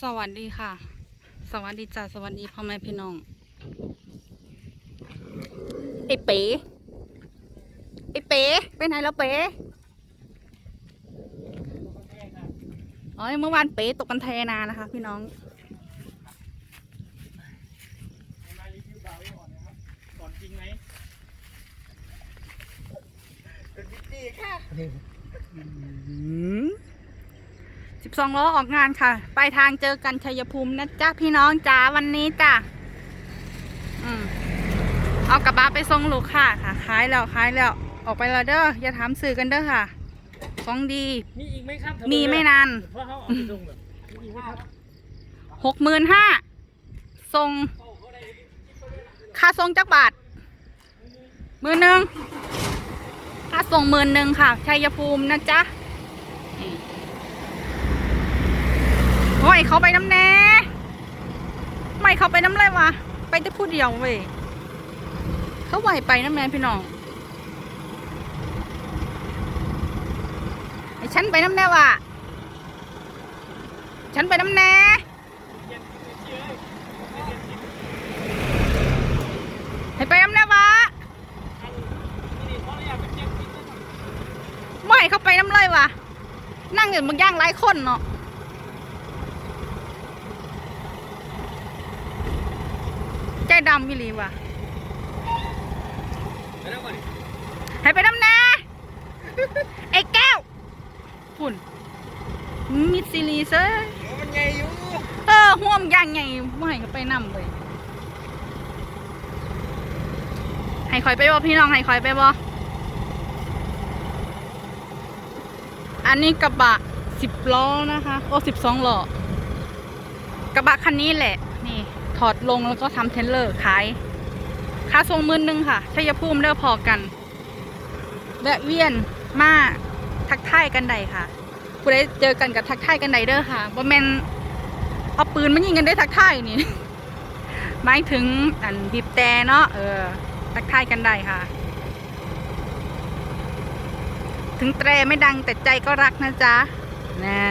สวัสดีค่ะ สวัสดีจ้าสวัสดีพ่อแม่พี่น้องไอ้เป๋ไอ้เป๋ไปไหนแล้วเป๋อ๋อเมื่อวานเป๋ตกกันแทนานะคะ พี่น้องมารีวิวบาร์ไว้ก่อนนะครับก่อนจริงไหมเป็นพิตตี้ค่ะ สิบสองล้อออกงานค่ะไปลายทางเจอกันชัยภูมินะจ๊ะพี่น้องจ้าวันนี้จ้ะอืมเอากระบะไปส่งลูกค่ะค่ะขายแล้วขายแล้วออกไปแล้วเด้ออย่าถามสื่อกันเด้อค่ะ ของดี มีอีกไหมครับมีไม่นานเพราะเขาเอาไปส่งแบบมีอีกไหมครับหกหมื่นห้าส่งค่าส่งจักบาทหมื่นหนึ่งค่าส่งหมื่นหนึ่งค่ะชัยภูมินะจ๊ะนี่โอ้ย เขาไปน้ำแน่ไม่เขาไปน้ำเลยวะไปแต่พูดเดียวเว้ยเขาไหวไปน้ำแน่พี่น้องไอ้ฉันไปน้ำแน่วะฉันไปน้ำแน่ให้ไปน้ำแน่วะไม่ให้เขาไปน้ำเลยวะนั่งอยู่บางย่างหลายคนเนาะ ใจดำวิลีวะให้ไปน้ำแน่ไอ้แก้วฝุ่นมิดซิลีเซอร์มันใหญ่อยู่เออห่วมย่างไงไม่ให้เขาไปนำเลยให้คอยไปบ่พี่น้องให้คอยไปบ่อันนี้กระบะสิบล้อนะคะ โอ้สิบสองล้อกระบะคันนี้แหละนี่ ถอดลงแล้วก็ทำเทรลเลอร์ขายค่าทรงมื่นหนึ่งค่ะชัยภูมิเด้อพอกันแวะเวียนมาทักทายกันใดค่ะผู้ใดเจอกันกับทักทายกันใดเด้อค่ะบ่แมนเอาปืนมายิงกันได้ทักทายนี่หมายถึงอันบีบแต่เนาะเออทักทายกันได้ค่ะ ถึงแตรไม่ดังแต่ใจก็รักนะจ๊ะน่า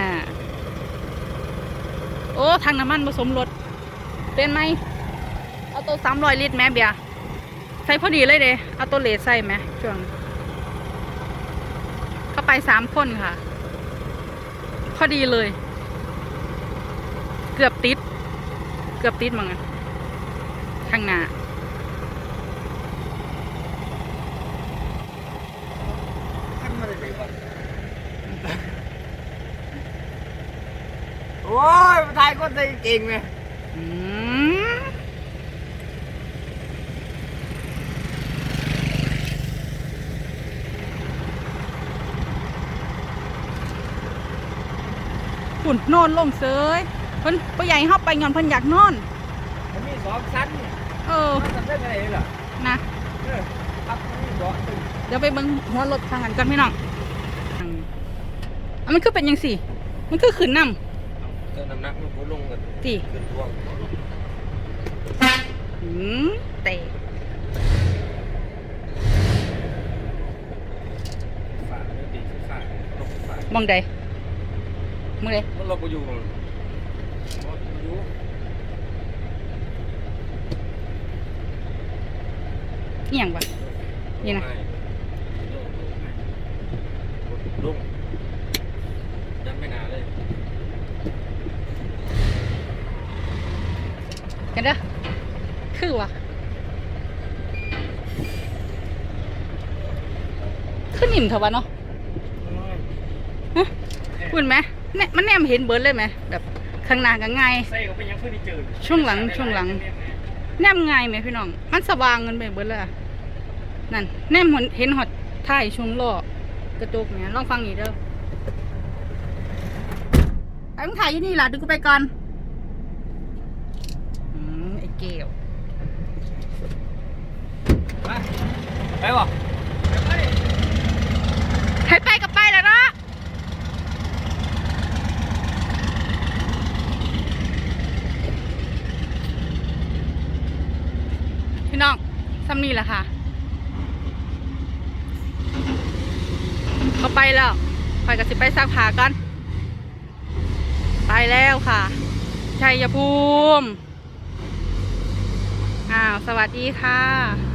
โอ้ทางน้ำมันผสมรถ เป็นไหมเอาตัวสามร้อยลิตรแม่เบียใส่พอดีเลยเด้เอาตัวเลสใส่ไหมช่วงเข้าไปสามคนค่ะ พอดีเลย เกือบติด เกือบติดมั้งข้างหน้าโอ้ยมาถ่ายคนได้เก่งไหมอืม ฝุ่นนอนลงเสยเพิ่นผู้ใหญ่เข้าไปงอนเพิ่นอยากนอน มันมีสองชั้นเนี่ยเออมันทำได้ไงล่ะนะเออครับมันมีสองชั้นเดี๋ยวไปเบิ่งหัวรถทางหันกันพี่น้องอืมอันมันคือเป็นยังสี่ มันคือขืนน้ เออน้ำหนักมันพุ่งลงกันำสี่ขึ้นท่วงหืมเตะฝาไม่ตีฝาลงฝามองใดมึงเลยมันลงไปอยู่มันอยู่นี่ยังวะนี่นะลุงยันไม่นานเลย กันเด้อคือวะคือนิ่มเถอะวะเนาะฮะพูดไหมเนี่ยมันแนมเห็นเบิร์ดเลยไหมแบบข้างหน้าก็ง่ายใส่ก็เป็นยังเพื่อนที่เจอช่วงหลังช่วงหลัง แนมง่ายไหมพี่น้อง มันสว่างเงินไปเบิร์ดเลยอะนั่นแนมเห็นหอดท้ายช่วงล้อกระจกเนี่ยลองฟังอีกเด้อไอ้มึงถ่ายอยู่นี่ล่ะดูกูไปก่อนอืมไอ้เกลไปไปบ่ไปให้ไปกับไปแหล้วเนาะพี่น้องซ้ำนี่แหละค่ะ เขาไปแล้วไปกับสิไปซักผ้ากัน ไปแล้วค่ะชัยภูมิ อ้าว สวัสดีค่ะ